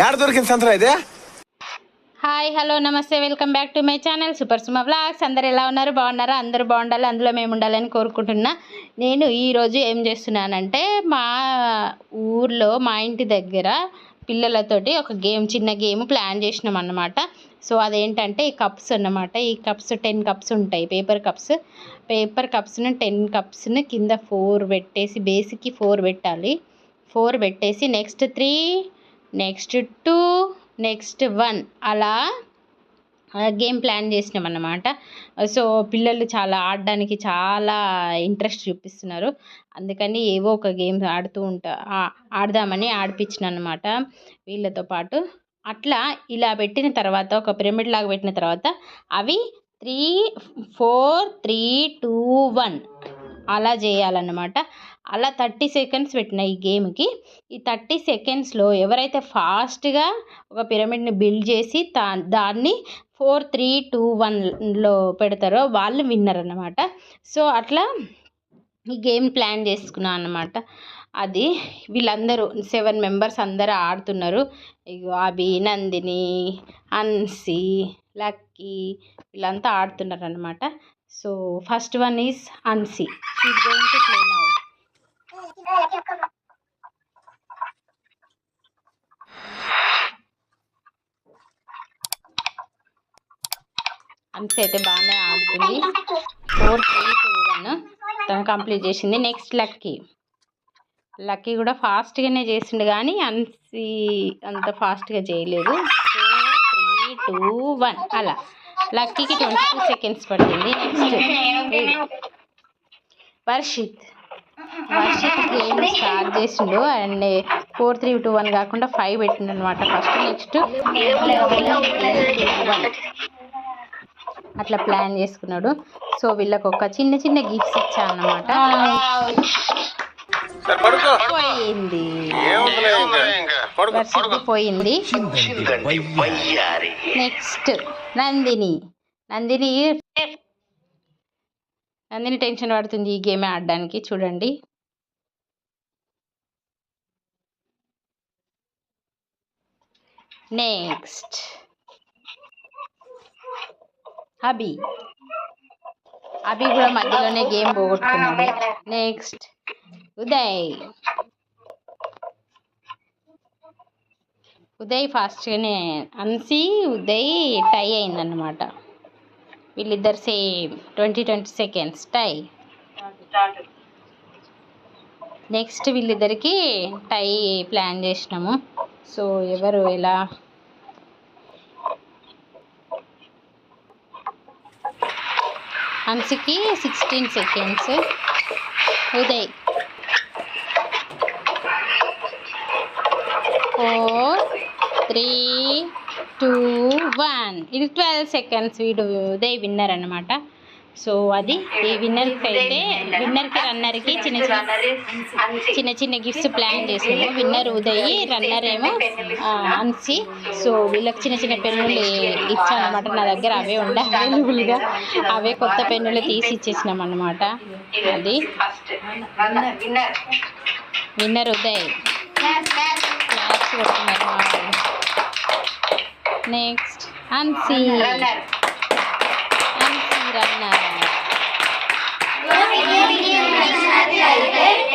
యాడ దొరికింది సంతరా ఇదే హాయ్ హలో నమస్తే welcome back to my channel super Suma vlogs అందరు ఎలా ఉన్నారు? బాగున్నారా? అందరూ బాగుండాలి అందులో మేము ఉండాలని కోరుకుంటున్నా. నేను ఈరోజు ఏం చేస్తున్నానంటే మా ఊర్లో మా ఇంటి దగ్గర పిల్లలతోటి ఒక గేమ్ చిన్న గేమ్ ప్లాన్ చేసినాం అన్నమాట. సో అదేంటంటే ఈ కప్స్ అన్నమాట. ఈ కప్స్ టెన్ కప్స్ ఉంటాయి పేపర్ కప్స్. పేపర్ కప్స్ను టెన్ కప్స్ని కింద ఫోర్ పెట్టేసి బేసిక్కి ఫోర్ పెట్టాలి. ఫోర్ పెట్టేసి next three next two next one అలా గేమ్ ప్లాన్ చేసినాం అన్నమాట. సో పిల్లలు చాలా ఆడడానికి చాలా ఇంట్రెస్ట్ చూపిస్తున్నారు. అందుకని ఏవో ఒక గేమ్స్ ఆడుతూ ఉంటా ఆడదామని ఆడిపించిన అనమాట వీళ్ళతో పాటు. అట్లా ఇలా పెట్టిన తర్వాత ఒక పిరమిడ్ లాగా పెట్టిన తర్వాత అవి three four three two one. అలా చేయాలన్నమాట. అలా థర్టీ సెకండ్స్ పెట్టిన ఈ గేమ్కి. ఈ థర్టీ సెకండ్స్లో ఎవరైతే ఫాస్ట్గా ఒక పిరమిడ్ని బిల్డ్ చేసి దా దాన్ని ఫోర్ త్రీ టూ వన్లో పెడతారో వాళ్ళు విన్నర్ అన్నమాట. సో అట్లా ఈ గేమ్ ప్లాన్ చేసుకున్నాను అన్నమాట. అది వీళ్ళందరూ సెవెన్ మెంబర్స్ అందరూ ఆడుతున్నారు. ఇగో అభి నందిని అన్సి లక్కీ వీళ్ళంతా ఆడుతున్నారు అనమాట so first one is Ansi. Is going to play now Ansi అయితే బాగానే ఆడుతుంది. ఫోర్ త్రీ టూ వన్ తను కంప్లీట్ చేసింది. నెక్స్ట్ లక్కీ. లక్కీ కూడా ఫాస్ట్గానే చేసిండు కానీ అన్సీ అంత ఫాస్ట్గా చేయలేదు. టూ వన్ అలా లక్కీకి ట్వంటీ టూ సెకండ్స్ పట్టింది next Varshith Varshith game start చేసిండు and four three two one కాకుండా ఫైవ్ పెట్టిండు అనమాట ఫస్ట్ నెక్స్ట్ అట్లా ప్లాన్ చేసుకున్నాడు. సో వీళ్ళకి ఒక చిన్న చిన్న గిఫ్ట్స్ ఇచ్చా అన్నమాట పోయింది పోయింది నెక్స్ట్ నందిని. నందిని నందిని టెన్షన్ పడుతుంది ఈ గేమ్ ఆడడానికి చూడండి. నెక్స్ట్ అభి. అభి కూడా మధ్యలోనే గేమ్ పోగొట్టుకున్నాడు. నెక్స్ట్ ఉదయ్. ఉదయ్ ఫాస్ట్గానే అన్సి ఉదయ్ టై అయిందన్నమాట. వీళ్ళిద్దరు same twenty twenty seconds tie. Next వీళ్ళిద్దరికి టై ప్లాన్ చేసినాము. సో ఎవరు ఎలా? హన్స్కి sixteen seconds Uday. Four three two one. ఇది ట్వెల్వ్ సెకండ్స్ వీడు ఉదయ్ విన్నర్ అనమాట సో అది ఈ విన్నర్కి అయితే విన్నర్కి రన్నర్కి చిన్న చిన్న చిన్న చిన్న గిఫ్ట్స్ ప్లాన్ చేసాము. విన్నర్ ఉదయ్ రన్నర్ ఏమో అన్సి సో వీళ్ళకి చిన్న చిన్న పెన్నులు ఇచ్చాను అనమాట నా దగ్గర అవే ఉండే అవైలబుల్గా అవే కొత్త పెన్నులు తీసి ఇచ్చేసినాం అనమాట అది. విన్నర్ ఉదయ్. క్లాస్ కొడుతున్నారు Next, Ansi. Runner. Ansi runner. Your video is.